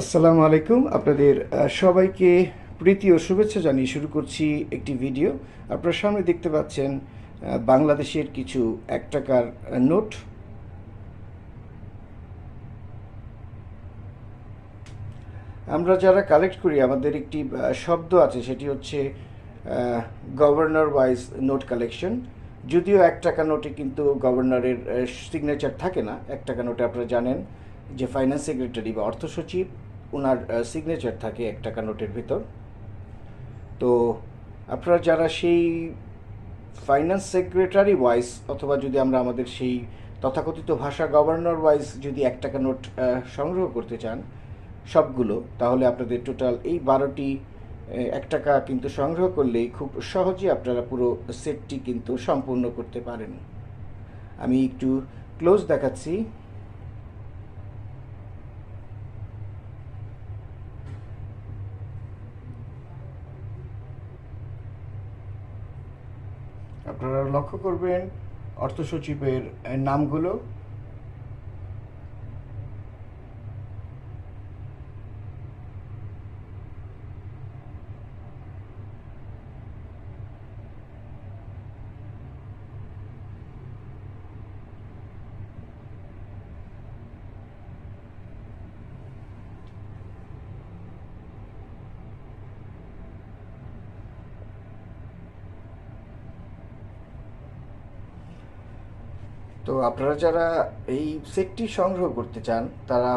আসসালামু আলাইকুম। আপনাদের সবাইকে প্রীতি ও শুভেচ্ছা জানিয়ে শুরু করছি একটি ভিডিও। আপনার সামনে দেখতে পাচ্ছেন বাংলাদেশের কিছু এক টাকার নোট। আমরা যারা কালেক্ট করি, আমাদের একটি শব্দ আছে, সেটি হচ্ছে গভর্নর ওয়াইজ নোট কালেকশন যদিও এক টাকা নোটে কিন্তু গভর্নরের সিগনেচার থাকে না। এক টাকা নোটে আপনারা জানেন যে ফাইন্যান্স সেক্রেটারি বা অর্থ সচিব ওনার সিগনেচার থাকে এক টাকা নোটের ভিতর। তো আপনারা যারা সেই ফাইন্যান্স সেক্রেটারি ওয়াইজ অথবা যদি আমরা আমাদের সেই তথাকথিত ভাষা গভর্নর ওয়াইজ যদি এক টাকা নোট সংগ্রহ করতে চান সবগুলো, তাহলে আপনাদের টোটাল এই বারোটি এক টাকা কিন্তু সংগ্রহ করলেই খুব সহজে আপনারা পুরো সেটটি কিন্তু সম্পূর্ণ করতে পারেন। আমি একটু ক্লোজ দেখাচ্ছি। আপনারা লক্ষ্য করবেন অর্থসচিবের নামগুলো। তো আপনারা যারা এই সেটটি সংগ্রহ করতে চান, তারা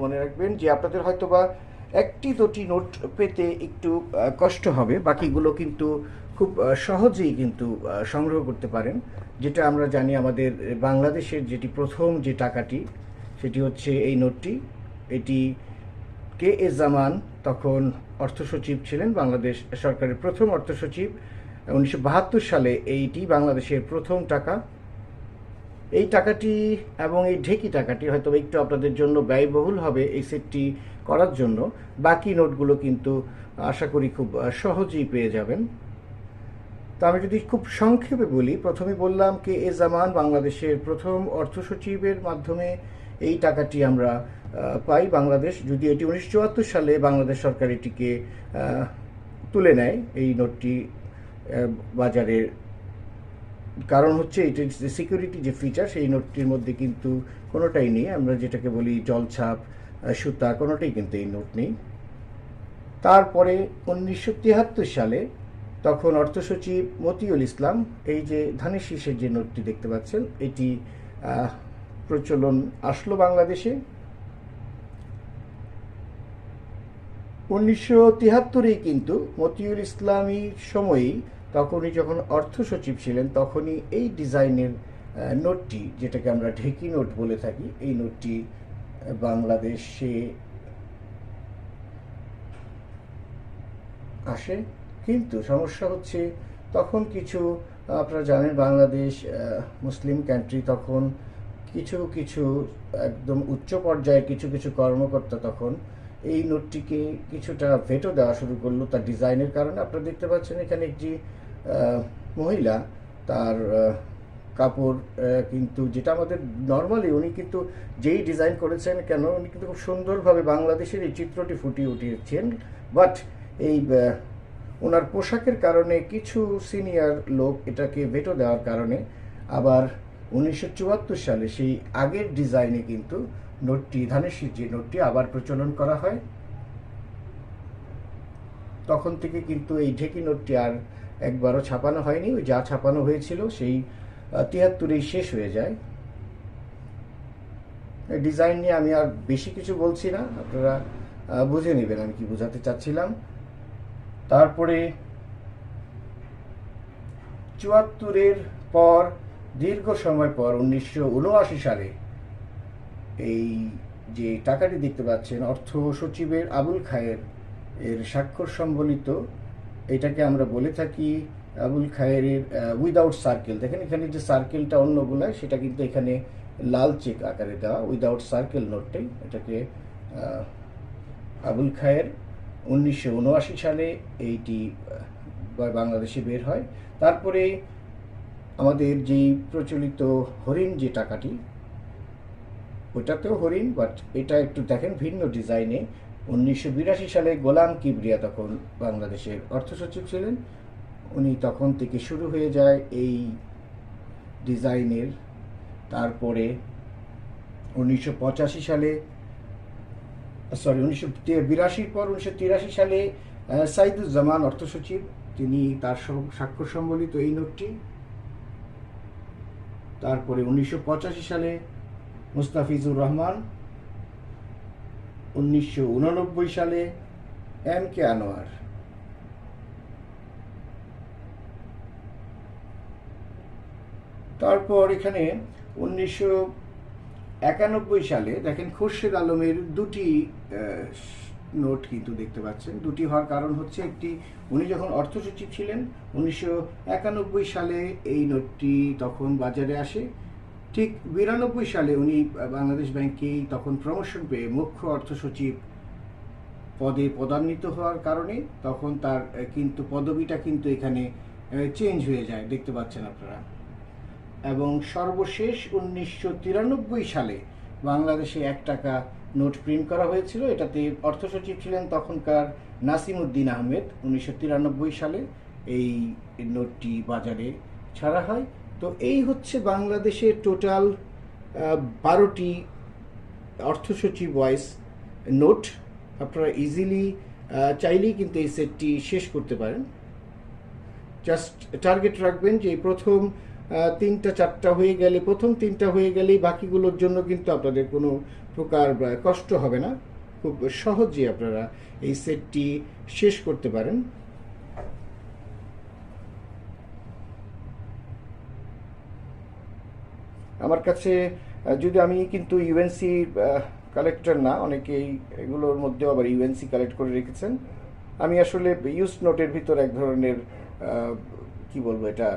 মনে রাখবেন যে আপনাদের হয়তো বা একটি দুটি নোট পেতে একটু কষ্ট হবে। বাকিগুলো কিন্তু খুব সহজেই কিন্তু সংগ্রহ করতে পারেন। যেটা আমরা জানি আমাদের বাংলাদেশের যেটি প্রথম যে টাকাটি, সেটি হচ্ছে এই নোটটি। এটি কে এ জামান, তখন অর্থ সচিব ছিলেন বাংলাদেশ সরকারের প্রথম অর্থ সচিব উনিশশো বাহাত্তর সালে এইটি বাংলাদেশের প্রথম টাকা। এই টাকাটি এবং এই ঢেকি টাকাটি হয়তো একটু আপনাদের জন্য ব্যয়বহুল হবে এই সেটটি করার জন্য। বাকি নোটগুলো কিন্তু আশা করি খুব সহজেই পেয়ে যাবেন। তো আমি যদি খুব সংক্ষেপে বলি প্রথমে বললাম কে এ জামান বাংলাদেশের প্রথম অর্থ সচিবের মাধ্যমে এই টাকাটি আমরা পাই বাংলাদেশ। যদি এটি উনিশশো চুয়াত্তর সালে বাংলাদেশ সরকার এটিকে তুলে নেয় এই নোটটি আহ, বাজারে কারণ হচ্ছে এটির যে সিকিউরিটি যে ফিচার সেই নোটটির মধ্যে কিন্তু কোনোটাই নেই। আমরা যেটাকে বলি জলছাপ সুতা, কোনোটাই কিন্তু এই নোট নেই। তারপরে উনিশশো তিয়াত্তর সালে তখন অর্থ সচিব মতিউল ইসলাম এই যে ধানের শীষের যে নোটটি দেখতে পাচ্ছেন, এটি প্রচলন আসলো বাংলাদেশে। উনিশশো তিয়াত্তরেই কিন্তু মতিউল ইসলামীর সময়ই তখনই যখন অর্থ সচিব ছিলেন, তখনই এই ডিজাইনের নোটটি, যেটাকে আমরা ঢেকি নোট বলে থাকি, এই নোটটি বাংলাদেশে আসে। কিন্তু সমস্যা হচ্ছে, তখন কিছু, আপনারা জানেন বাংলাদেশ মুসলিম কান্ট্রি তখন কিছু কিছু একদম উচ্চ পর্যায়ের কিছু কিছু কর্মকর্তা তখন এই নোটটিকে কিছুটা ভেটো দেওয়া শুরু করল তার ডিজাইনের কারণে। আপনারা দেখতে পাচ্ছেন এখানে একটি মহিলা, তার কাপড় কিন্তু যেটা আমাদের নর্মালি উনি কিন্তু যেই ডিজাইন করেছেন কেন, উনি কিন্তু খুব সুন্দরভাবে বাংলাদেশের এই চিত্রটি ফুটিয়ে উঠিয়েছেন। বাট এই ওনার পোশাকের কারণে কিছু সিনিয়র লোক এটাকে ভেটো দেওয়ার কারণে আবার উনিশশো চুয়াত্তর সালে সেই আগের ডিজাইনে কিন্তু নোটটি, ধানের যে নোটটি আবার প্রচলন করা হয়। তখন থেকে কিন্তু এই ঢেকি নোটটি আর একবারও ছাপানো হয়নি, ওই যা ছাপানো হয়েছিল সেই তিয়াত্তরেই শেষ হয়ে যায়। ডিজাইন নিয়ে আমি আর বেশি কিছু বলছি না, আপনারা বুঝে নেবেন আমি কি বোঝাতে চাচ্ছিলাম। তারপরে চুয়াত্তরের পর, দীর্ঘ সময় পর, উনিশশো উনআশি সালে এই যে টাকাটি দেখতে পাচ্ছেন, অর্থ সচিবের আবুল খায়ের, এর স্বাক্ষর সম্বলিত এটাকে আমরা বলে থাকি আবুল খায়েরের উইদাউট সার্কেল দেখেন এখানে যে সার্কেলটা অন্যগুলায় সেটা কিন্তু এখানে লাল চেক আকারে দেওয়া উইদাউট সার্কেল নোটটাই এটাকে আবুল খায়ের উনিশশো উনআশি সালে এইটি বাংলাদেশে বের হয়। তারপরে আমাদের যেই প্রচলিত হরিণ যে টাকাটি, ওটাতেও হরিণ বাট এটা একটু দেখেন ভিন্ন ডিজাইনে উনিশশো বিরাশি সালে গোলাম কিবরিয়া তখন বাংলাদেশের অর্থ সচিব ছিলেন। উনি তখন থেকে শুরু হয়ে যায় এই ডিজাইনের। তারপরে উনিশশো পঁচাশি সালে, সরি, উনিশশো বিরাশির পর উনিশশো তিরাশি সালে সাইদুজ্জামান অর্থ সচিব তিনি তার স্বাক্ষর সম্বলিত এই নোটটি। তারপরে উনিশশো পঁচাশি সালে মুস্তাফিজুর রহমান উনিশশো উননব্বই সালে এম কে আনোয়ার। তারপর এখানে উনিশশো একানব্বই সালে দেখেন খুরশেদ আলমের দুটি নোট কিন্তু দেখতে পাচ্ছেন। দুটি হওয়ার কারণ হচ্ছে একটি, উনি যখন অর্থ সচিব ছিলেন, উনিশশো একানব্বই সালে এই নোটটি তখন বাজারে আসে। ঠিক বিরানব্বই সালে উনি বাংলাদেশ ব্যাংকেই তখন প্রমোশন পেয়ে মুখ্য অর্থ সচিব পদে পদান্বিত হওয়ার কারণে তখন তার কিন্তু পদবিটা কিন্তু এখানে চেঞ্জ হয়ে যায়, দেখতে পাচ্ছেন আপনারা। এবং সর্বশেষ উনিশশো তিরানব্বই সালে বাংলাদেশে এক টাকা নোট প্রিন্ট করা হয়েছিল। এটাতে অর্থ সচিব ছিলেন তখনকার নাসিমউদ্দিন আহমেদ। উনিশশো তিরানব্বই সালে এই নোটটি বাজারে ছাড়া হয়। তো এই হচ্ছে বাংলাদেশের টোটাল বারোটি অর্থ সচিব ওয়াইস নোট। আপনারা ইজিলি চাইলেই কিন্তু এই সেটটি শেষ করতে পারেন। জাস্ট টার্গেট রাখবেন যে প্রথম তিনটা, চারটা হয়ে গেলে, প্রথম তিনটা হয়ে গেলেই বাকিগুলোর জন্য কিন্তু আপনাদের কোনো প্রকার কষ্ট হবে না। খুব সহজেই আপনারা এই সেটটি শেষ করতে পারেন। আমার কাছে যদি আমি কিন্তু ইউএনসি কালেক্টর না, অনেকেই এগুলোর মধ্যেও আবার ইউএনসি কালেক্ট করে রেখেছেন। আমি আসলে ইউজ নোটের ভিতর এক ধরনের কি বলব এটা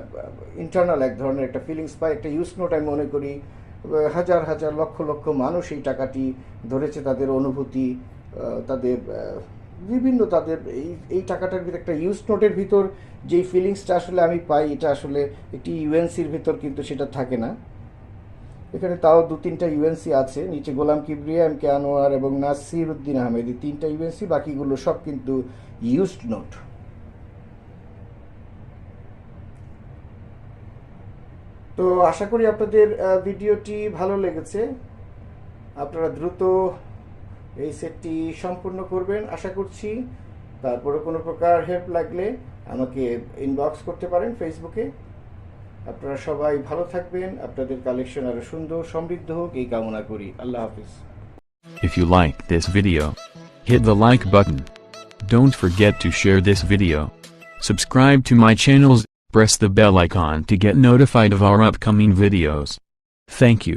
ইন্টারনাল এক ধরনের একটা ফিলিংস পাই একটা ইউজ নোট আমি মনে করি হাজার হাজার, লক্ষ লক্ষ মানুষ এই টাকাটি ধরেছে তাদের অনুভূতি তাদের বিভিন্ন তাদের এই এই টাকাটার ভিতরে একটা ইউজ নোটের ভিতর যেই ফিলিংসটা আসলে আমি পাই, এটা আসলে একটি ইউএনসির ভিতর কিন্তু সেটা থাকে না। এখানে তাও দু তিনটা ইউএনসি আছে, নিচে গোলাম কিবরিয়া, এম কে আনোয়ার এবং নাসির উদ্দিন আহমেদ এই তিনটা ইউএনসি বাকিগুলো সব কিন্তু ইউজড নোট তো আশা করি আপনাদের ভিডিওটি ভালো লেগেছে। আপনারা দ্রুত এই সেটটি সম্পূর্ণ করবেন, আশা করছি। তারপরে কোনো প্রকার হেল্প লাগলে আমাকে ইনবক্স করতে পারেন ফেসবুকে আপনারা সবাই ভালো থাকবেন আপনাদের কালেকশন আরো সুন্দর সমৃদ্ধ হোক এই কামনা করি আল্লাহ হাফিজ If you liked this video, hit the like button. Don't forget to share this video. Subscribe to my channels, press the bell icon to get notified of our upcoming videos. Thank you.